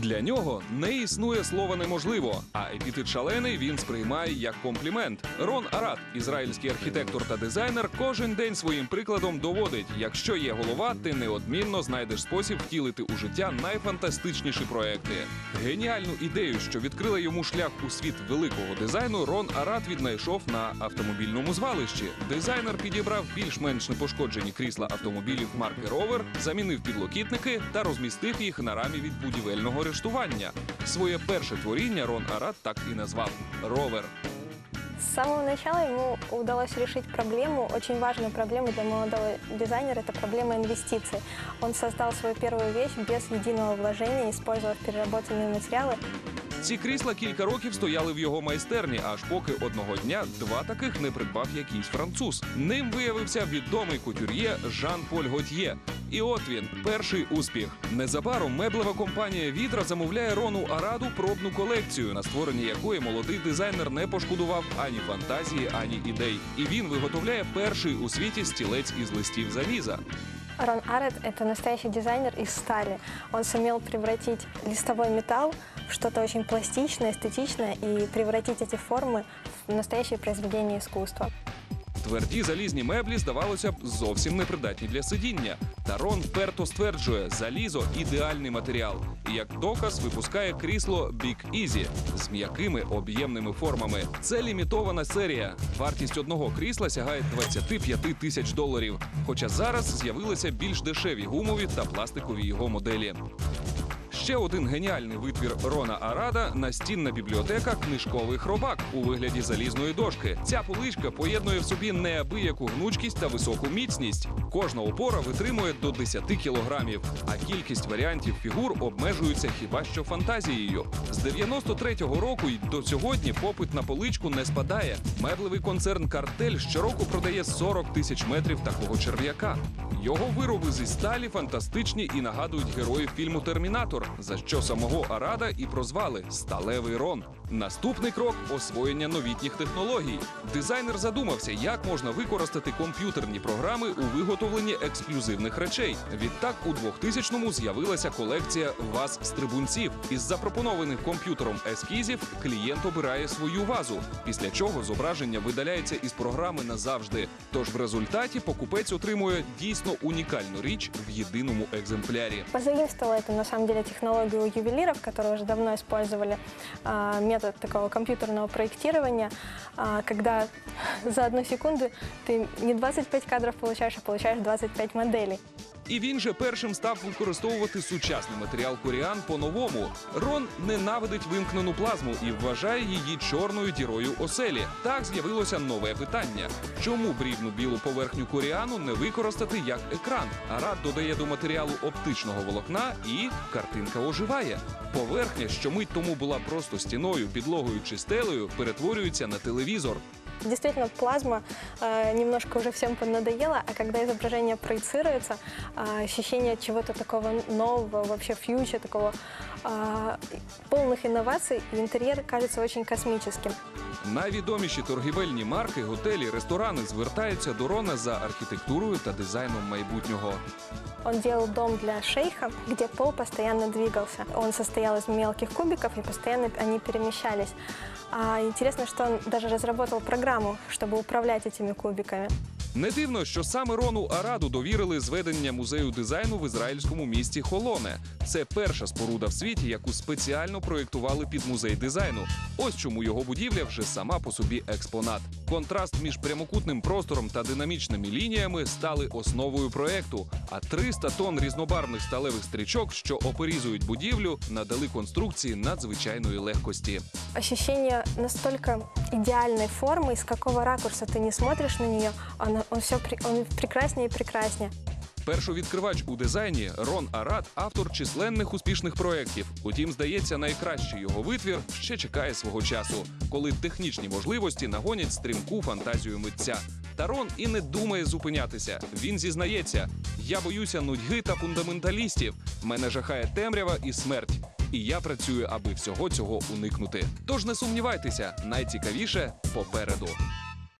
Для нього не існує слова неможливо, а епітет шалений він сприймає як комплімент. Рон Арат, ізраїльський архітектор та дизайнер, кожен день своїм прикладом доводить: якщо є голова, ти неодмінно знайдеш спосіб втілити у життя найфантастичніші проекти. Геніальну ідею, що відкрила йому шлях у світ великого дизайну, Рон Арат віднайшов на автомобільному звалищі. Дизайнер підібрав більш-менш непошкоджені крісла автомобілів марки Rover, замінив підлокітники та розмістив їх на рамі від будівельного рештування. Своє перше творіння Рон Арат так і назвав Ровер. С самого начала ему удалось решить проблему, очень важную проблему для молодого дизайнера, это проблема инвестиций. Он создал свою первую вещь без единого вложения, использовав переработанные материалы. Ці крісла кілька років стояли в його майстерні, аж поки одного дня два таких не придбав якийсь француз. Ним виявився відомий кутюр'є Жан-Поль Готьє. І от він, перший успіх. Незабаром меблева компанія Вітра замовляє Рону Араду пробну колекцію, на створення якої молодий дизайнер не пошкодував ані фантазії, ані ідей. І він виготовляє перший у світі стілець із листів заліза. Рон Арет – это настоящий дизайнер из стали. Он сумел превратить листовой металл в что-то очень пластичное, эстетичное и превратить эти формы в настоящее произведение искусства. Тверді залізні меблі, здавалося б, зовсім непридатні для сидіння. Та Рон вперто стверджує, залізо ідеальний матеріал. І як доказ випускає крісло Big Easy з м'якими об'ємними формами. Це лімітована серія. Вартість одного крісла сягає 25 тисяч доларів. Хоча зараз з'явилися більш дешеві гумові та пластикові його моделі. Ще один геніальний витвір Рона Арада настінна бібліотека Книжковий хробак у вигляді залізної дошки. Ця поличка поєднує в собі неабияку гнучкість та високу міцність. Кожна опора витримує до 10 кілограмів, а кількість варіантів фігур обмежується хіба що фантазією. З 93-го року й до сьогодні попит на поличку не спадає. Меблевий концерн Картель щороку продає 40 тисяч метрів такого черв'яка. Його вироби зі сталі фантастичні і нагадують героїв фільму Термінатор, за що самого Арада і прозвали Сталевий Рон. Наступний крок освоєння новітніх технологій. Дизайнер задумався, як можна використати комп'ютерні програми у виготовленні ексклюзивних речей. Відтак, у 2000-му з'явилася колекція ваз стрибунців. Із запропонованих комп'ютером ескізів клієнт обирає свою вазу, після чого зображення видаляється із програми назавжди. Тож в результаті покупець отримує дійсно унікальну річ в єдиному екземплярі. Позаимствовала это, на самом деле, технологию уже давно использовали метод такого компьютерного проектирования, когда за одну секунду ты не 25 кадров получаешь, а получаешь 25 моделей. І він же першим став використовувати сучасний матеріал коріан по-новому. Рон ненавидить вимкнену плазму і вважає її чорною дірою оселі. Так з'явилося нове питання: чому брівну білу поверхню коріану не використати як екран? Арат додає до матеріалу оптичного волокна, і картинка оживає. Поверхня, що мить тому була просто стіною, підлогою чи стелею, перетворюється на телевізор Действительно, плазма э, немножко уже всем поднадоела, а когда изображение проецируется, э, ощущение чего-то такого нового, вообще фьюча, такого э, полных инноваций, и интерьер кажется очень космическим. Найвідоміші торгівельні марки, готелі, ресторани звертаються до Рона за архітектурою та дизайном майбутнього. Он делал дом для шейха, где пол постоянно двигался. Он состоял из мелких кубиков, и постоянно они перемещались. А интересно, что он даже разработал программу, чтобы управлять этими кубиками. Не дивно, що саме Рону Араду довірили зведення музею дизайну в ізраїльському місті Холоне. Це перша споруда в світі, яку спеціально проєктували під музей дизайну. Ось чому його будівля вже сама по собі експонат. Контраст між прямокутним простором та динамічними лініями стали основою проекту. А 300 тонн різнобарвних сталевих стрічок, що оперізують будівлю, надали конструкції надзвичайної легкості. Ощущение настолько идеальной формы, из какого ракурса ты не смотришь на нее, он, он все он прекраснее и прекраснее. Першовідкривач у дизайні Рон Арат автор численних успішних проєктів. Утім, здається, найкращий його витвір ще чекає свого часу, коли технічні можливості нагонять стрімку фантазію митця. Та Рон і не думає зупинятися. Він зізнається: я боюся нудьги та фундаменталістів. Мене жахає темрява і смерть. І я працюю, аби всього цього уникнути. Тож не сумнівайтеся, найцікавіше попереду.